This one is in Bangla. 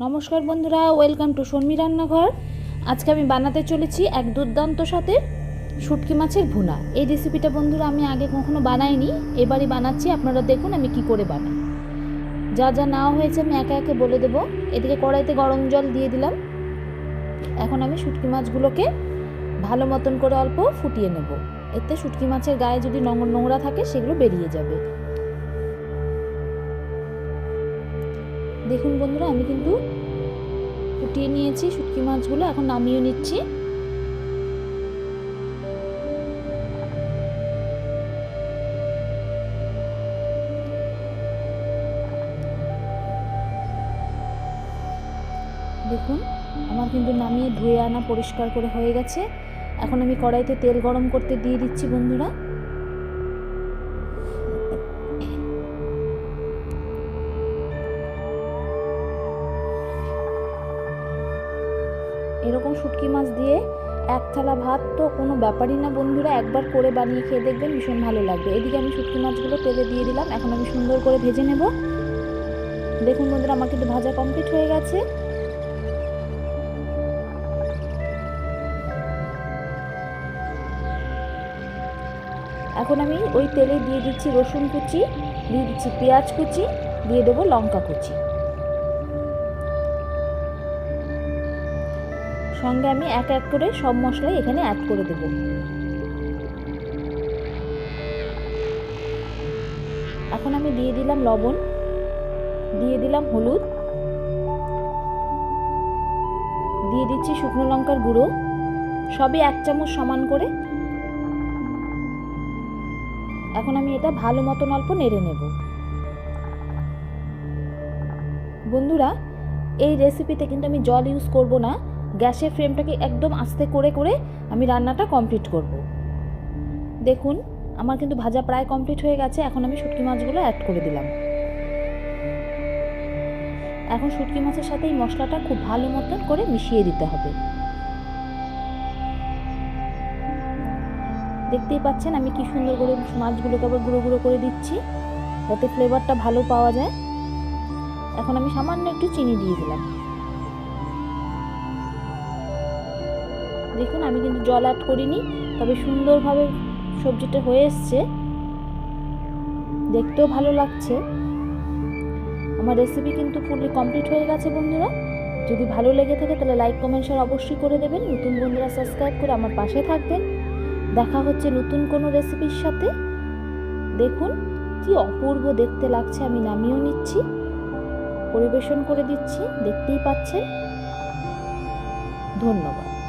নমস্কার বন্ধুরা, ওয়েলকাম টু শর্মি রান্নাঘর। আজকে আমি বানাতে চলেছি এক দুর্দান্ত সাথে শুটকি মাছের ভুনা। এই রেসিপিটা বন্ধুরা আমি আগে কখনো বানাইনি, এবারই বানাচ্ছি, আপনারা দেখুন আমি কি করে বানাই। যা যা নেওয়া হয়েছে আমি একে একে বলে দেবো। এদিকে কড়াইতে গরম জল দিয়ে দিলাম। এখন আমি শুটকি মাছগুলোকে ভালো মতন করে অল্প ফুটিয়ে নেব। এতে শুটকি মাছের গায়ে যদি নোংরা নোংরা থাকে, সেগুলো বেরিয়ে যাবে। দেখুন বন্ধুরা, আমি কিন্তু ফুটিয়ে নিয়েছি শুটকি মাছগুলো, এখন নামিয়ে নিচ্ছি। দেখুন, আমার কিন্তু নামিয়ে ধুয়ে আনা পরিষ্কার করে হয়ে গেছে। এখন আমি কড়াইতে তেল গরম করতে দিয়ে দিচ্ছি বন্ধুরা। এরকম শুটকি মাছ দিয়ে এক থালা ভাত তো কোনো ব্যাপারই না বন্ধুরা, একবার করে বানিয়ে খেয়ে দেখবেন ভীষণ ভালো লাগবে। এদিকে আমি শুটকি মাছগুলো তেলে দিয়ে দিলাম, এখন আমি সুন্দর করে ভেজে নেব। দেখুন বন্ধুরা, আমার কিন্তু ভাজা কমপ্লিট হয়ে গেছে। এখন আমি ওই তেলে দিয়ে দিচ্ছি রসুন কুচি, দিয়ে দিচ্ছি পেঁয়াজ কুচি, দিয়ে দেবো লঙ্কা কুচি। সঙ্গে আমি এক এক করে সব মশলাই এখানে অ্যাড করে দেব। এখন আমি দিয়ে দিলাম লবণ, দিয়ে দিলাম হলুদ, দিয়ে দিচ্ছি শুকনো লঙ্কার গুঁড়ো, সবই এক চামচ সমান করে। এখন আমি এটা ভালো মতন অল্প নেড়ে নেব। বন্ধুরা, এই রেসিপিতে কিন্তু আমি জল ইউজ করব না। গ্যাসের ফ্লেমটাকে একদম আস্তে করে করে আমি রান্নাটা কমপ্লিট করব। দেখুন, আমার কিন্তু ভাজা প্রায় কমপ্লিট হয়ে গেছে, এখন আমি শুটকি মাছগুলো অ্যাড করে দিলাম। এখন শুটকি মাছের সাথে এই মশলাটা খুব ভালো মতন করে মিশিয়ে দিতে হবে। দেখতেই পাচ্ছেন আমি কি সুন্দর করে মাছগুলোকে আবার গুঁড়ো গুঁড়ো করে দিচ্ছি, যাতে ফ্লেভারটা ভালো পাওয়া যায়। এখন আমি সামান্য একটু চিনি দিয়ে দিলাম। দেখুন, আমি কিন্তু জল অ্যাড করিনি, তবে সুন্দরভাবে সবজিটা হয়ে এসছে। দেখতেও ভালো লাগছে। আমার রেসিপি কিন্তু ফুললি কমপ্লিট হয়ে গেছে, বন্ধুরা। যদি ভালো লেগে থাকে, তাহলে লাইক কমেন্ট শেয়ার অবশ্যই করে দেবেন। নতুন বন্ধুরা সাবস্ক্রাইব করে আমার পাশে থাকবেন। দেখা হচ্ছে নতুন কোনো রেসিপির সাথে। দেখুন, কি অপূর্ব দেখতে লাগছে, আমি নামিয়েও নিচ্ছি। পরিবেশন করে দিচ্ছি, দেখতেই পাচ্ছেন। ধন্যবাদ।